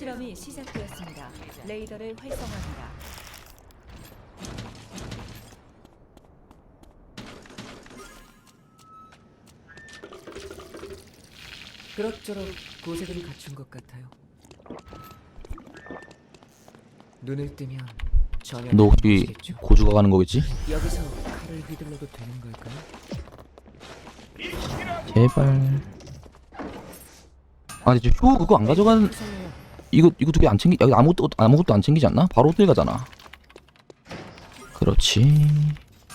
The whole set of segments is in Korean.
실험이 시작되었습니다. 레이더를 활성화합니다. 그럭저럭 고색을 갖춘 것 같아요. 눈을 뜨면 전혀 너 혹시? 고주가 가는 거겠지? 여기서 칼을 휘둘러도 되는 걸까요? 제발. 아니 저 효 그거 안 가져간 이거 이거 두 개 안 챙기 여기 아무것도 아무것도 안 챙기지 않나? 바로 호텔 가잖아. 그렇지.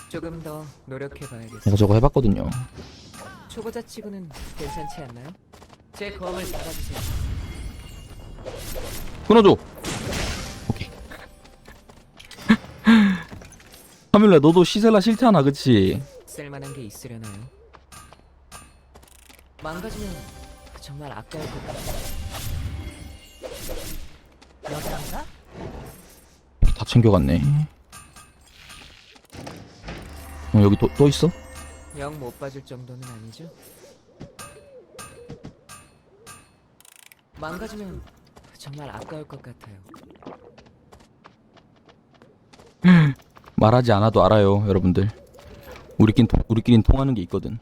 조금 더 노력해봐야겠어요. 내가 저거 해봤거든요. 초보자 치고는 괜찮지 않나요? 제 검을 받아주세요. 끊어줘. 오케이. 카밀라 너도 시셀라 싫잖아, 그치? 쓸만한 게 있으려나요? 망가지면 정말 아까울 것 같아요. 여기란가? 다 챙겨갔네. 어, 여기 또, 또 있어? 영 못 봐줄 정도는 아니죠? 망가지면 정말 아까울 것 같아요. 말하지 않아도 알아요, 여러분들. 우리끼린, 통- 우리끼린 통하는 게 있거든.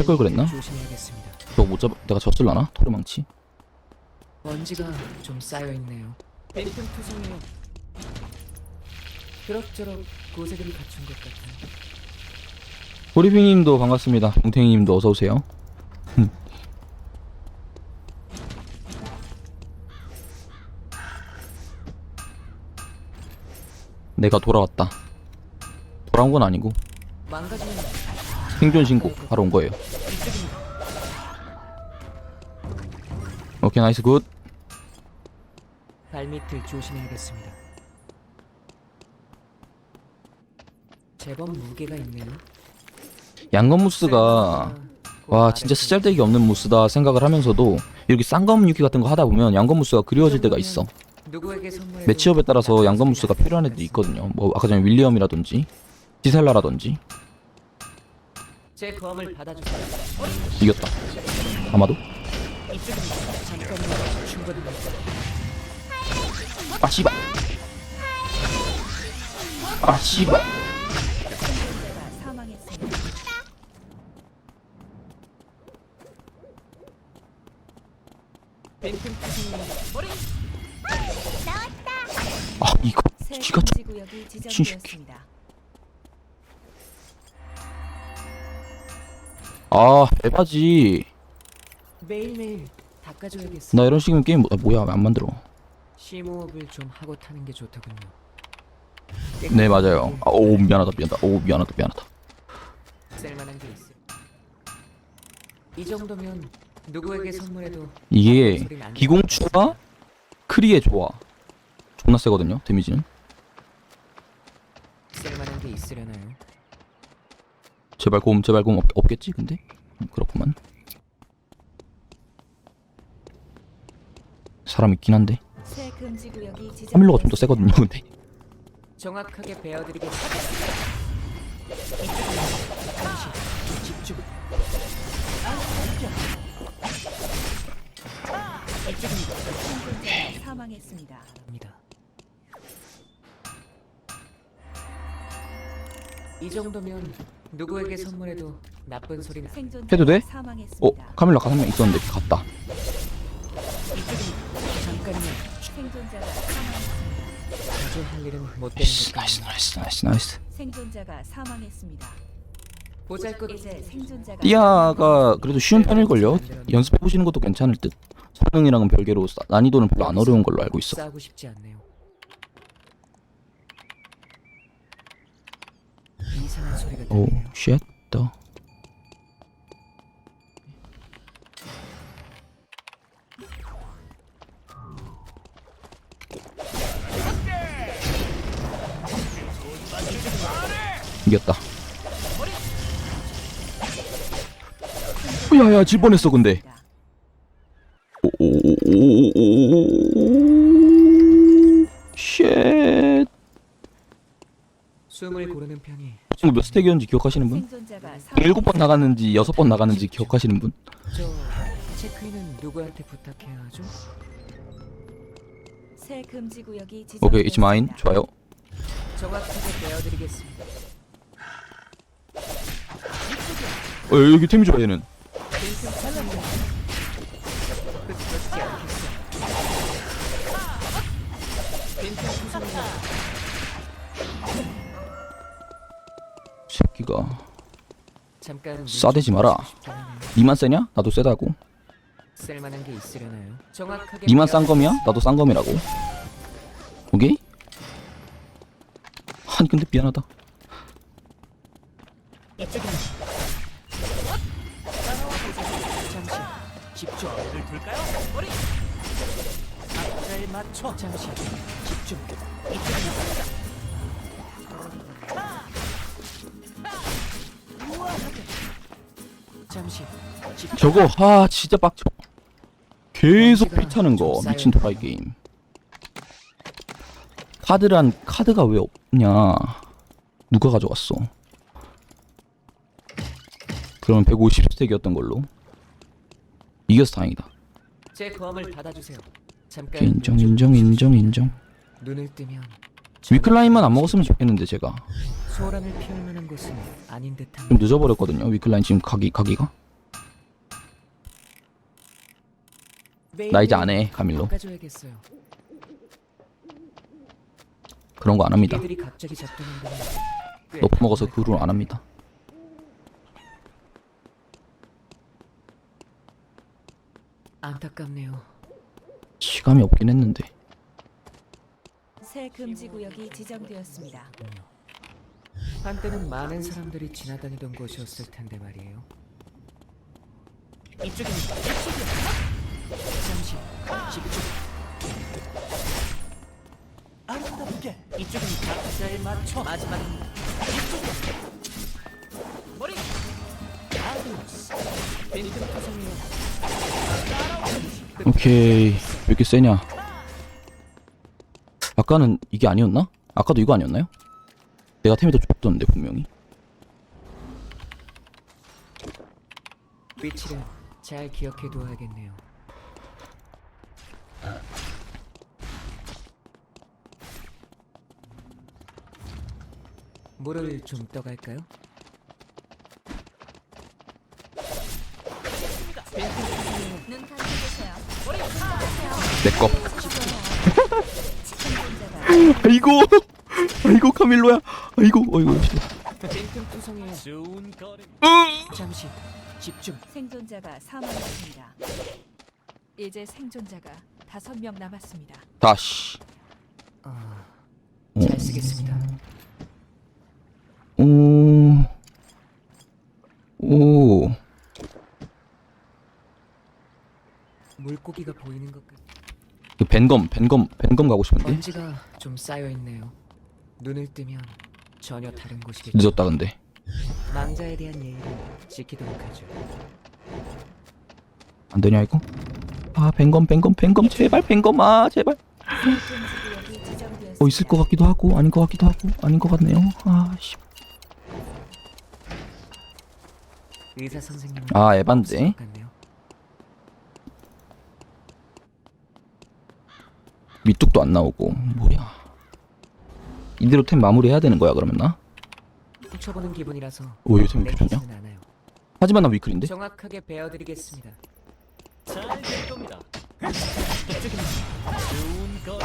어, 또 팩걸 그랬나? 조심해야겠습니다. 저거 못 잡, 내가 졌을라나? 토르망치? 먼지가 좀 쌓여 있네요. 빈틈투성이요. 그럭저럭 고색을 갖춘 것 같아요. 보리빙님도 반갑습니다. 동탱이님도 어서 오세요. 내가 돌아왔다. 돌아온 건 아니고 망가지면 생존 신고 하러 온 거예요. 오케이 나이스 굿. 발밑을 조심해야겠습니다. 제법 무게가 있네요. 양검무스가 와 진짜 쓰잘데기 없는 무스다 생각을 하면서도 이렇게 쌍검 유키 같은 거 하다 보면 양검무스가 그리워질 때가 있어. 매치업에 따라서 양검무스가 필요한 애들이 있거든요. 뭐 아까 전에 윌리엄이라든지 디셀라라든지 제 검을 받아주세요. 이겼다. 아마도. 아 씨발 아 씨발. 아 이거 새 쥐가 금지 구역이. 지정되었습니다. 아 에바지 매일매일 닦아줘야겠어. 나 이런 식이면 게임 뭐- 아, 뭐야 왜 안 만들어 심호흡을 좀 하고 타는 게 좋더군요. 네 맞아요 아, 오 미안하다 미안하다 오 미안하다 미안하다 쓸만한 게 있어. 이 정도면 누구에게 선물해도 이게 기공추가 크리에 좋아 존나 세거든요 데미지는 쓸만한 게 있으려나요? 제발 곰 제발 곰 없, 없겠지 근데 음, 그렇구만 사람 있긴 한데 카밀로가 좀 더. 세거든요 근데 정확하게 베어드리겠습니다. 입니다. 이 정도면 누구에게 선물해도 나쁜 소리는 안- 생존자가 해도 돼? 어 사망했습니다. 카밀라 가 한 명 있었는데 갔다 이쪽입니다. 잠깐만 생존자가 사망했습니다. 자주 할 일은 못 되는 나이스 것 나이스. 나이스 나이스 나이스 생존자가 사망했습니다. 보잘것 이제 생존자가 띠아가 그래도 쉬운 편일걸요 연습해보시는 것도 괜찮을 듯 성능이랑은 별개로 사- 난이도는 별로 안 어려운 걸로 알고 있어 싸우고 싶지 않네요. 이상한 소리가 오 들리네요. 쉣, 더. 이겼다. 야야 질 뻔했어 근데. 오오오오오오 쉣. 숨을 고르는 편이 친구 몇 스택이었는지 기억하시는 분? 생존자가 일곱 번 나갔는지 여섯 번 나갔는지 기억하시는 분? 저 체크인은 누구한테 부탁해야 하죠? 새 금지 구역이. 오케이 it's mine 좋아요 정확하게 배워드리겠습니다. 어 여기 템이 좋아 얘는 흩어 새끼가 잠깐 싸대지 마라. 니만 세냐? 나도 세다고. 니만 싼 검이야? 나도 싼 검이라고. 오케이? 아니 근데 미안하다 시. 집중. 저거 아 진짜 빡쳐 계속 피타는 거 미친 도라이 게임. 카드란 카드가 왜 없냐? 누가 가져갔어? 그러면 150스택이었던 걸로. 이겨서 다행이다. 제 검을 닫아주세요. 잠깐 인정 인정 인정 인정. 눈을 뜨면 위클라인만 안 먹었으면 좋겠는데 제가 소란을 피울 만한 곳은 아닌 좀 듯합니다. 늦어버렸거든요 위클라인 지금 가기 가기가 나 이제 안해 카밀로 바꿔줘야겠어요. 그런 거 안 합니다 얘들이 갑자기 작동한 거는 꽤 높아 먹어서 당황할 그 후로 안 합니다 안타깝네요. 시감이 없긴 했는데 새 금지 구역이 지정되었습니다. 한때는 많은 사람들이 지나다니던 곳이었을 텐데 말이에요. 이쪽입니다. 잠시 집중. 아름답게 이쪽입니다. 박자에 맞춰 마지막입니다. 이쪽입니다. 머리. 아드노스. 빈틈 투성이요. 오케이 왜 이렇게 세냐 아까는 이게 아니었나? 아까도 이거 아니었나요? 내가 템이 더 좋던데 분명히 위치를 잘 기억해 두어야겠네요. 물을 좀 떠갈까요? 눈 감고 계세요. 내꺼 아이고 아이고 카밀로야 아이고 투성이에요. 잠시 집중. 생존자가 사망했습니다. 이제 생존자가 다섯 명 남았습니다. 다시 아, 어. 잘 쓰겠습니다. 오. 오. 물고기가 보이는 것 같. 그 벤검, 벤검, 벤검 가고 싶은데 먼지가 좀 쌓여 있네요. 눈을 뜨면 전혀 다른 곳이겠죠. 늦었다 근데. 망자에 대한 예의를 지키도록 하죠. 안 되냐 이거? 아 벤검, 벤검, 벤검 제발 벤검 아 제발. 어 있을 것 같기도 하고 아닌 것 같기도 하고 아닌 것 같네요. 아 씨. 의사 선생님은 아 에반데. 밑뚝도 안 나오고 뭐야? 이대로 템 마무리해야 되는 거야 그러면 나? 훔쳐보는 기분이라서 오 이거 템 좋냐? 내키지는 않아요. 하지만 나 위클인데? 정확하게 배워드리겠습니다. 잘될 겁니다. 이쪽입니다. 좋은 거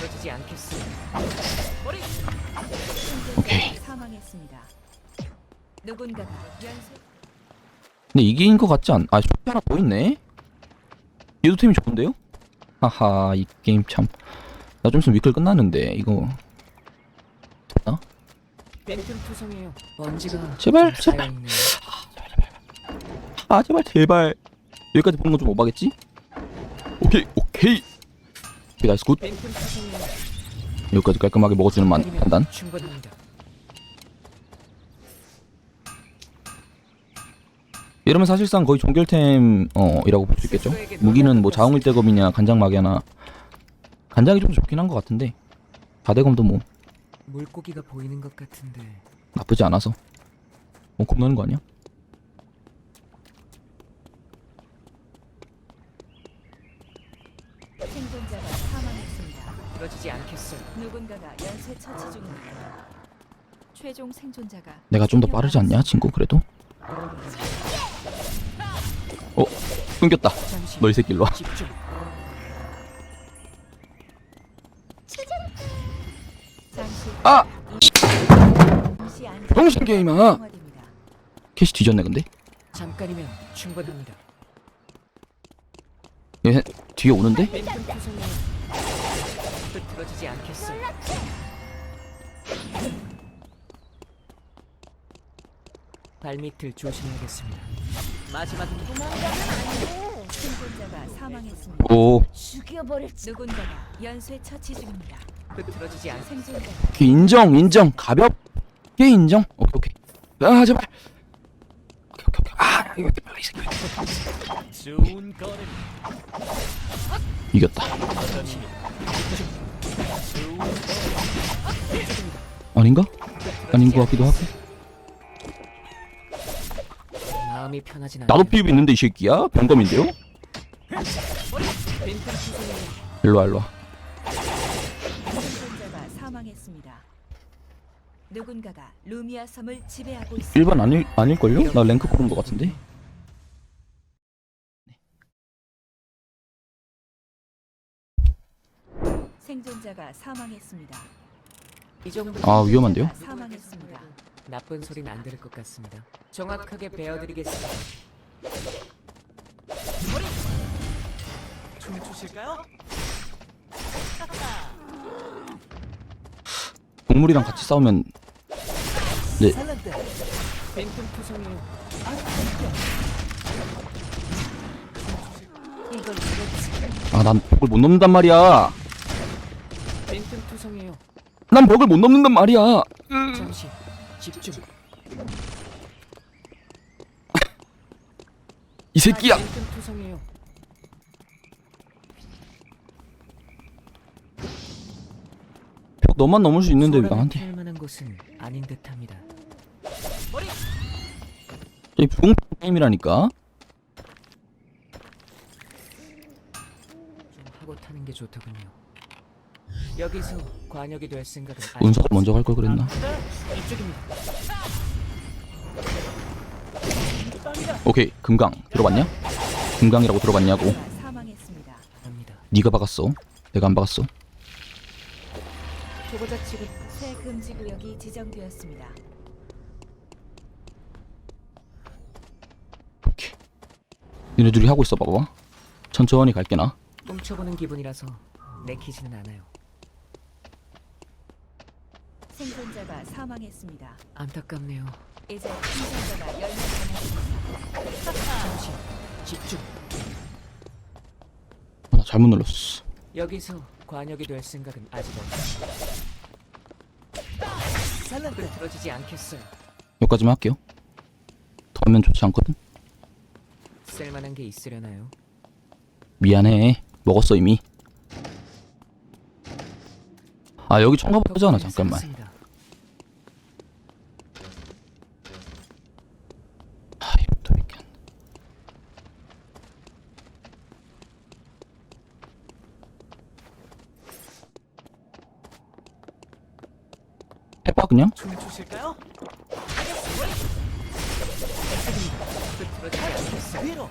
그러지 않겠어요. 생존자가 오케이. 사망했습니다. 누군가가 연쇄 근데 이긴 것 같지 않? 아 쇼피 하나 더 있네. 얘도 템이 좋은데요? 하하 이 게임 참. 나 좀 있으면 위클 끝나는데 이거 투성이에요. 먼지가 제발, 좀 제발. 쌓여있네요. 아 제발 제발 여기까지 보는 건 좀 오바겠지? 오케이 오케이 오케이 나이스 굿 투성이에요. 여기까지 깔끔하게 먹어주는 만, 아니면 판단 충분합니다. 이러면 사실상 거의 종결템 어 이라고 볼 수 있겠죠 무기는 뭐 자웅일대검이냐 간장마개나 간장이 좀 좋긴 한 것 같은데 다대검도 뭐 물고기가 보이는 것 같은데 나쁘지 않아서. 어 겁나는 거 아니야? 생존자가 사망했습니다. 그러지지 않겠어요. 누군가가 연쇄 처치 중입니다. 최종 생존자가 내가 좀더명 빠르지 않냐. 친구? 그래도. 어 끊겼다. 잠시 너 이 새끼 일로 와. 집중. 아! 병신 게임아. 캐시 뒤졌네 근데. 잠깐이면 충분합니다. 얘 뒤에 오는데? 흐트러지지 않겠어요. 발밑을 조심해야겠습니다. 사망했습니다. 오. 누군가가 연쇄 처치 중입니다. 흐트러지지 않. 생존자가 오케이, 인정 인정 가볍게 인정. 오케이 오케이. 아 제발. 오케이 오케이 오케이. 아 이거 빨리 이 새끼. 좋은. 이겼다. 아닌가? 아닌 것 같기도 하고. 마음이 편하진 않아요. 나도 피부 있는데 이 새끼야? 병검인데요? 빈틈 투성이에요. 일로 와 일로 와. 사망했습니다. 누군가가 루미아 섬을 지배하고 있습니다. 1번 아닐 아닐걸요? 나 랭크 뽑은 것 같은데. 생존자가 사망했습니다. 이 정도 아 위험한데요? 사망했습니다. 나쁜 소리는 안 들을 것 같습니다. 정확하게 베어드리겠습니다. 춤 추실까요? 동물이랑 같이 싸우면 이겼지. 아난 벽을 못 넘는단 말이야. 난 벽을 못 넘는단 말이야. 잠시 집중. 이 새끼야. 너만 넘을 수 있는데 왜 나한테? 피할 만한 곳은 아닌 듯합니다. 이붕 게임이라니까. 좀 하고 타는 게 좋더군요. 여기서 관역이 될 생각은 아직 운석을 먼저 갈 걸 그랬나? 이쪽입니다. 오케이 금강 들어봤냐? 금강이라고 들어봤냐고? 사망했습니다. 네가 박았어. 내가 안 박았어. 초보자 치고 새 금지 구역이 지정되었습니다. 둘이 하고 있어 봐봐. 천천히 갈게 나. 훔쳐보는 기분이라서 내키지는 않아요. 생존자가 사망했습니다. 안타깝네요. 이제 생존자가 10명 남았습니다. 잠시 집중. 어, 나 잘못 눌렀어. 여기서 관역이 될 생각은 아직 없어. 흐트러지지 않겠어요. 여기까지만 할게요. 더 하면 좋지 않거든. 쓸만한 게 있으려나요? 미안해. 먹었어 이미. 아 여기 청가보 하잖아 잠깐만. 습니다 아 이것도 이렇게. 안- 해봐 그냥. 춤추실까요? 흐트러지지 않겠어요. 위로.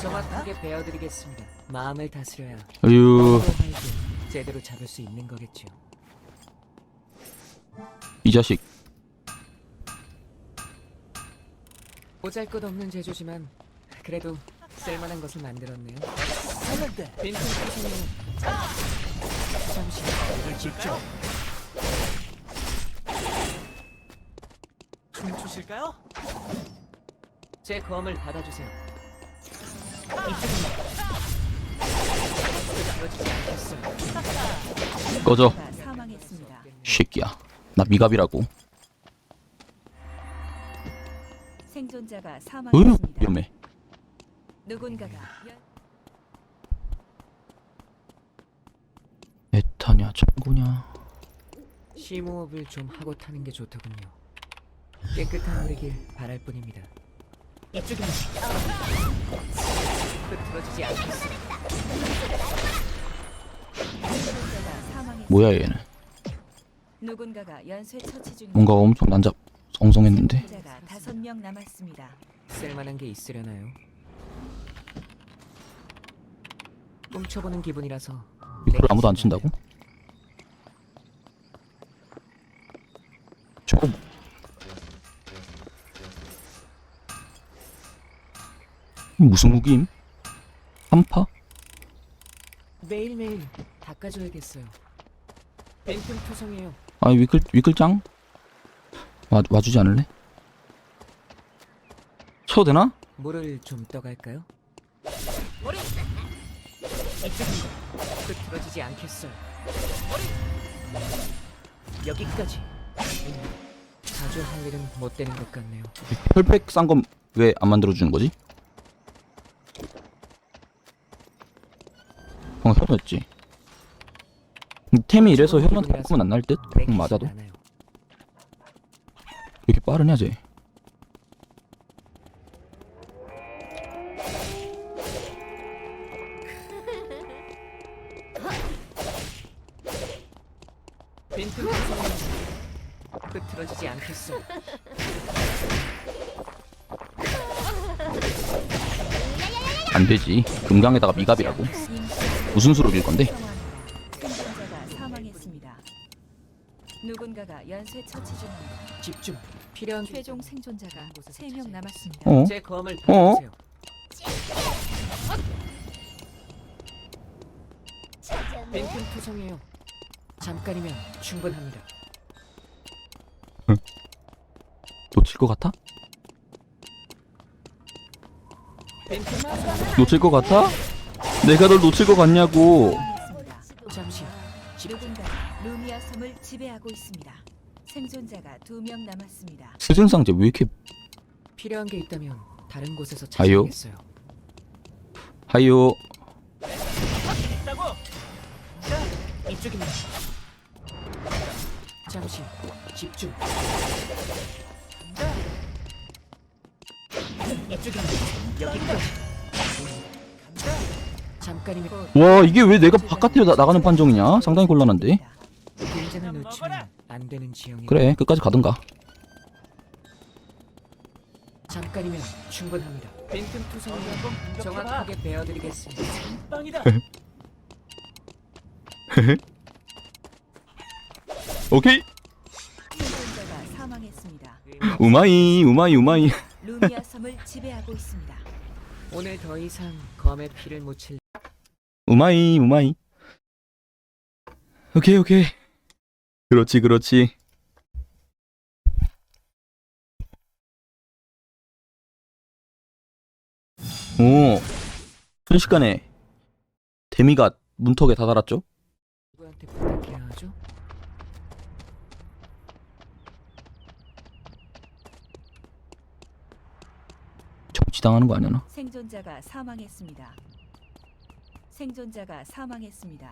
정확하게 베어드리겠습니다. 마음을 다스려야 프로파일도 제대로 잡을 수 있는 거겠죠. 이 자식. 보잘것없는 제조지만 그래도 쓸만한 것을 만들었네요. 빈틈 투성이요. 잠시 집중. 춤추실까요? 제 검을 받아주세요. 그러지 않겠어요. 꺼져. 사망했습니다. 새끼야. 나 미갑이라고. 생존자가 사망했습니다. 위험해. 누군가가 연... 기사냐 창고냐 심호흡을 좀 하고 타는 게 좋더군요. 깨끗한 물이길 바랄 뿐입니다. 흐트러지지 사망했습니다. 뭐야 얘는 누군가가 연쇄 처치 중입니다. 뭔가 엄청 난잡 엉성했는데 생존자가 다섯 명 남았습니다. 쓸만한 게 있으려나요? 훔쳐보는 기분이라서 이걸 아무도 안 친다고? 저거 뭐- 이 무슨 무기임? 한파? 매일매일 닦아줘야겠어요. 벤튼 투성이에요. 아 위클 위클짱? 와 와주지 않을래? 쳐도 되나? 물을 좀 떠갈까요? 이쪽입니다. 흐트러지지 않겠어요. 여기까지. 자주 할 일은 못 되는 것 같네요. 혈팩 싼 건 왜 안 만들어 주는 거지? 어 혐오 였지. 템이 이래서 혐오한테 바꾸면 안날 듯? 응, 맞아도. 이렇게 빠르냐 쟤? 투성이 흐트러지지 않겠어요. 안 되지. 금강에다가 미갑이라고. 무슨 수로 빌 건데? 생존자가 사망했습니다. 누군가가 연쇄 처치 중입니다. 집중. 필요한 게 최종 생존자가 곳에서 세명 찾아야 남았습니다. 어? 제 검을 어? 받아주세요. 벤튼 투성이에요. 잠깐이면 충분합니다. 놓칠 것 같아? 놓칠 것 같아? 내가 널 놓칠 것 같냐고. 사망했습니다. 잠시 집중. 누군가가 루미아 섬을 지배하고 있습니다. 생존자가 두 명 남았습니다. 스승상제 왜 이렇게 필요한 게 있다면 다른 곳에서 아유. 찾아야겠어요. 있다고. 이쪽입니다. 잠시 집중. 이쪽입니다. 여기까지. 잠깐이면 와 이게 왜 내가 바깥에 나, 나가는 판정이냐? 상당히 곤란한데. 긴장을 늦추면 안 되는 지형이 그래 끝까지 가든가. 잠깐이면 충분합니다. 빈틈 투성이가 공격해봐. 정확하게 베어드리겠습니다. 빵이다. 오케이. 생존자가 사망했습니다. 우마이 우마이 우마이. 루미아 섬을 지배하고 있습니다. 오늘 더 이상 검의 피를 묻힐 우마이 우마이. 오케이 오케이. 그렇지 그렇지. 오. 순식간에 데미가 문턱에 다다랐죠? 누구한테 부탁해야 하죠? 정치당하는 거 아니야 나? 생존자가 사망했습니다. 생존자가 사망했습니다.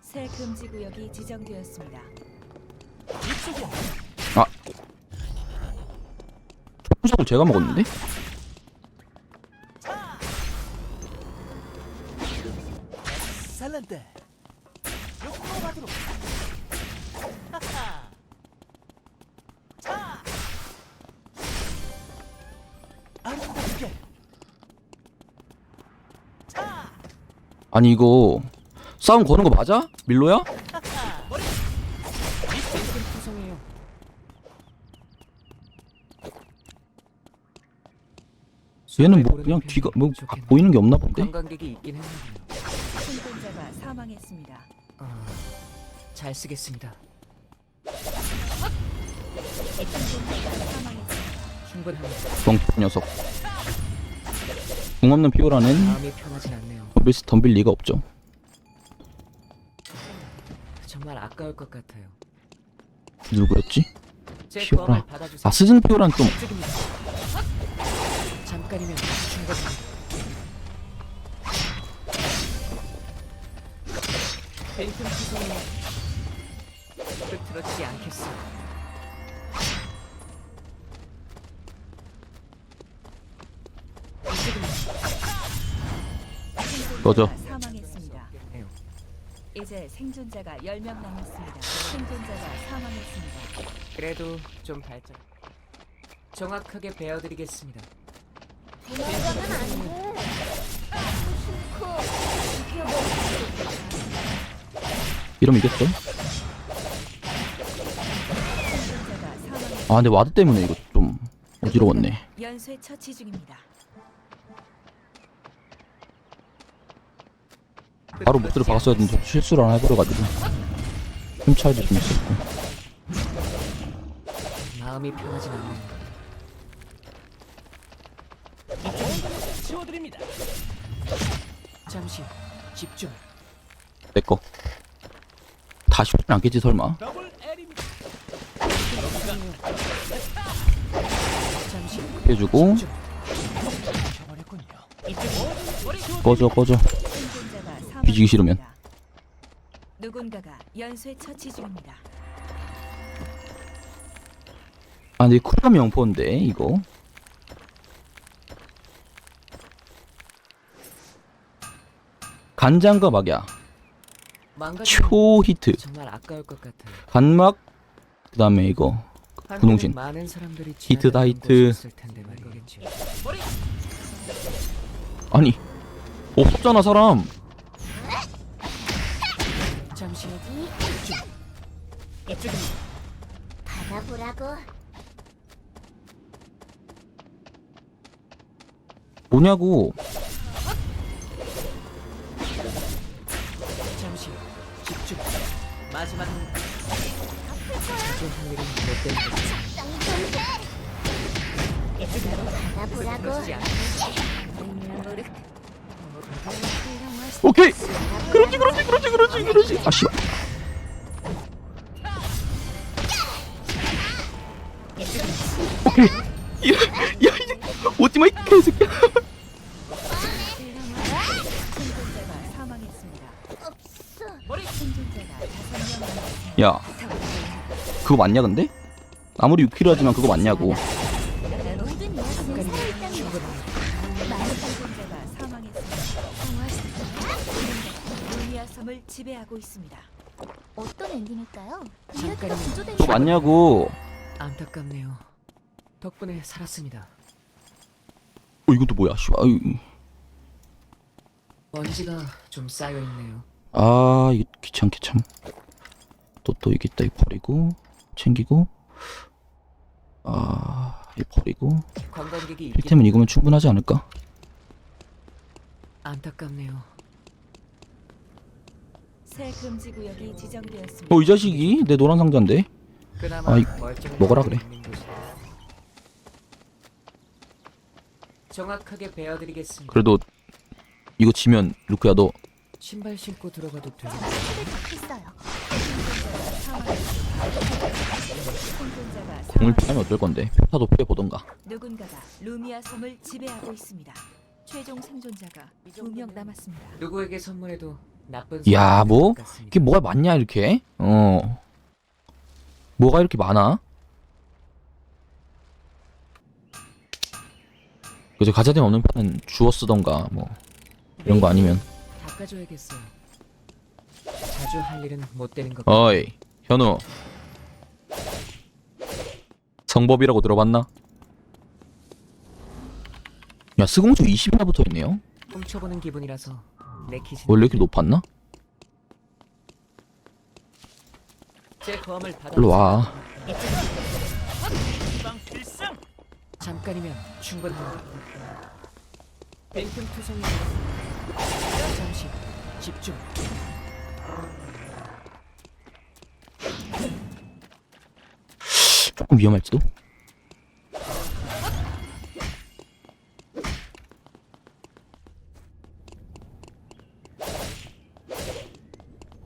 새 금지 구역이 지정되었습니다. 이쪽이야. 초장을 제가 먹었는데? 아니 이거 싸움 거는 거 맞아? 밀로야? 얘는 뭐 그냥 뒤가 뭐 아, 보이는 게 없나 본데? 관광객이 있긴 했는데요. 생존자가 사망했습니다. 아, 잘 쓰겠습니다. 사망했습니다. 충분합니다. 뻥 녀석. 궁 없는 피오라는 마음이 편하진 않네요. 덤빌 덤빌 리가 없죠. 정말 아까울 것 같아요. 누구였지? 제 받아주세요. 아 스승 피오라는 이쪽입니다. 잠깐이면 충분합니다. 벤튼 투성이 흐트러지지 않겠어. 꺼져. 사망했습니다. 이제 생존자가 10명 남았습니다. 생존자가 사망했습니다. 그래도 좀 발전. 정확하게 베어드리겠습니다. 도망가면 안 돼. 너무 싫고 이겨버리고 이러면 이겼어. 생존자가 사망했습니다. 아 근데 와드 때문에 이거 좀 어지러웠네. 연쇄 처치 중입니다. 바로 목소리 박았어야 되는데 실수를 하나 해버려가지고 힘 차이도 좀 있었고. 마음이 편하진 않네요. 치워드립니다. 잠시 집중. 내 거. 다 쉽진 않겠지 설마. 더블 L입니다. 잠시 해주고 집중. 꺼져 꺼져. 뒤지기 싫으면. 누군가가 연쇄 처치 중입니다. 아 근데 쿨감 영포인데 이거. 간장과 막야 망가지. 초 히트 정말 아까울 것 같아요. 간막 그 다음에 이거 분홍신. 많은 사람들이 히트 다, 지나가는 히트. 텐데 말이겠지. 아니 없잖아 사람 잠시 받아보라고. 뭐냐고 잠시 집중. 마지막 자주 할 일은 못 되는 거지. 받아보라고. 그러지 않아. 모르. 오케이 그렇지 그렇지 그렇지 그렇지 그렇지 아 씨발 오케이 야, 야 이제 오지마 이 개새끼야 생존자가 사망했습니다. 없어. 생존자가 5명 남았습니다. 야 그거 맞냐 근데? 아무리 6kg 하지만 그거 맞냐고 지배하고 있습니다. 어떤 엔딩일까요? 이야기가 그거 맞냐고 안타깝네요. 덕분에 살았습니다. 어 이것도 뭐야 씨발 아유. 먼지가 좀 쌓여 있네요. 아 이게 귀찮게 참 또 또 이게 이 버리고 챙기고 아이 버리고 관광객이 있긴 필템은 이거면 충분하지 않을까? 안타깝네요. 새 금지 구역이 지정되었습니다. 어 이 자식이 내 노란 상자인데 그나마 아이, 멀쩡한 먹어라 그래. 있는. 정확하게 베어드리겠습니다. 그래도 이거 지면 루크야 너 신발 신고 들어가도 했어요. 생존자가 공을. 피하면 어쩔 건데 평타도 피해 보던가 누군가가 루미아 섬을 지배하고 있습니다. 최종 생존자가 두 명 남았습니다. 누구에게 선물해도 야, 뭐? 이게 뭐가 많냐 이렇게? 어. 뭐가 이렇게 많아? 그저 가자템 없는 판은 주워 쓰던가 뭐. 이런 거 아니면. 닦아줘야겠어요. 자주 할 일은 못 되는 것 어이 현우. 성법이라고 들어봤나? 야 스공주 20이나 붙어있네요. 훔쳐보는 기분이라서 원래 이렇게 높았나? 제 검을 받아. 일로 와. 잠깐이면 충분합니다. 뱅큼 투성이. 잠시 집중. 조금 위험할지도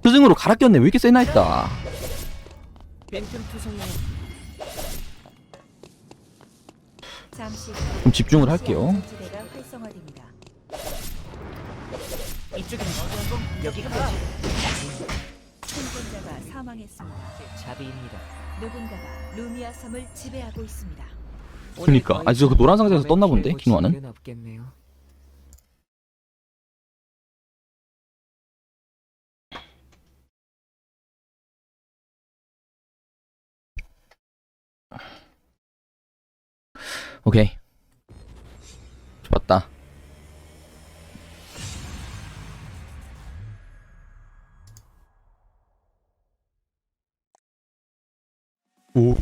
스승으로 갈아 꼈네 왜 이렇게 세나 했다 좀 집중을 할게요 여기가? 생존자가 사망했습니다. 자비입니다. 누군가가 루미아 섬을 지배하고 있습니다. 그니까. 아, 진짜 그 노란 상자에서 떴나 본데, 킹화는? 오케이. 좋았다. 오,